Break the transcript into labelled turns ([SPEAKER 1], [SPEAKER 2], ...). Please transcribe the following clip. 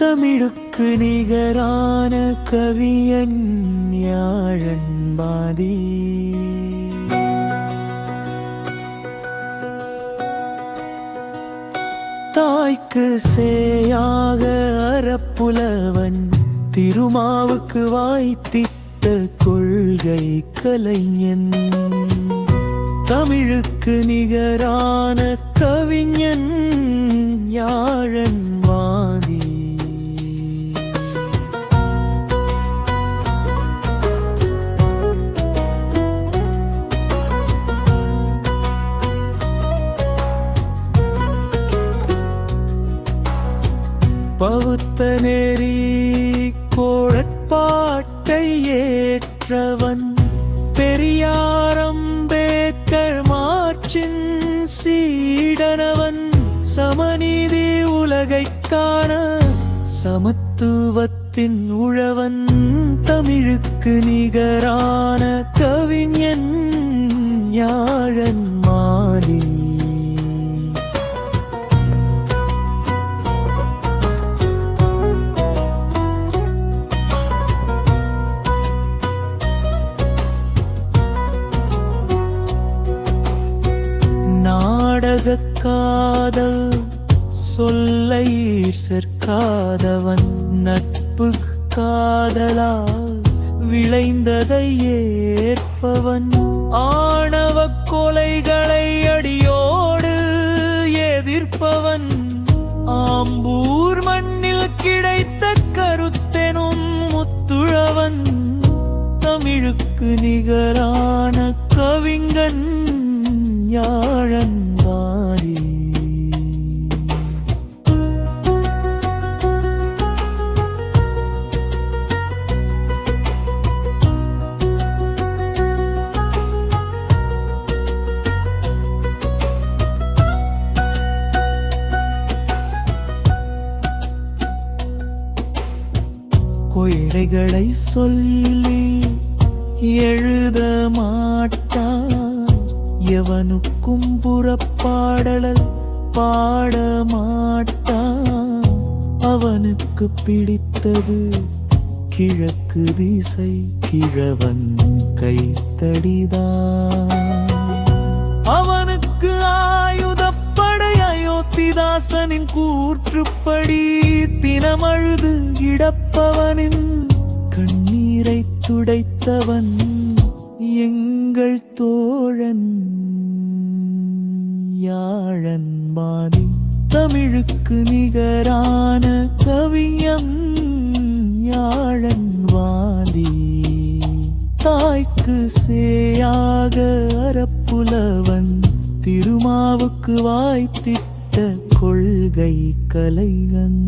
[SPEAKER 1] தமிழுக்கு நிகரான கவியன் யாழன் பாதி. தாய்க்கு சேயாக அறப்புலவன் திருமாவுக்கு வாய்த்திட்ட கொள்கை கலைஞன். தமிழுக்கு நிகரான கவிஞன் யாழன் பவுத்த நெறி கோழற்பாட்டை ஏற்றவன். பெரியாரம்பேத்கர் மாற்றின் சீடனவன். சமநீதி உலகைக்கான சமத்துவத்தின் உழவன். தமிழுக்கு நிகரான கவிஞன் ஞாழன் நாடகக் காதல் சொல்லை சேர்க்காதவன் நட்பு காதலால் விளைந்ததை ஏற்பவன் ஆணவ கொலைகளை அடியோடு எதிர்ப்பவன் ஆம்பூர் மண்ணில் கிடைத்த கருத்தெனும் முத்துழவன் தமிழுக்கு நிகரான கவிஞன் ஞாழன் கொள்ளைகளை சொல்லி எழுத மாட்டான் எவனுக்கும் புறப்பாடலல் பாட மாட்டான் அவனுக்கு பிடித்தது கிழக்கு திசை கிழவன் கைத்தடிதான் அவனுக்கு ஆயுதப்படை அயோத்திதாசனின் கூற்றுப்படி தினமழுது இடப்பவனின் கண்ணீரை துடைத்தவன் எங்கள் தோழன் யாழன் பாதி தமிழுக்கு நிகரான கவியம் யாழன் வாதி தாய்க்கு சேயாக அறப்புலவன் திருமாவுக்கு வாய்த்திட்ட கொள்கை கலைகன்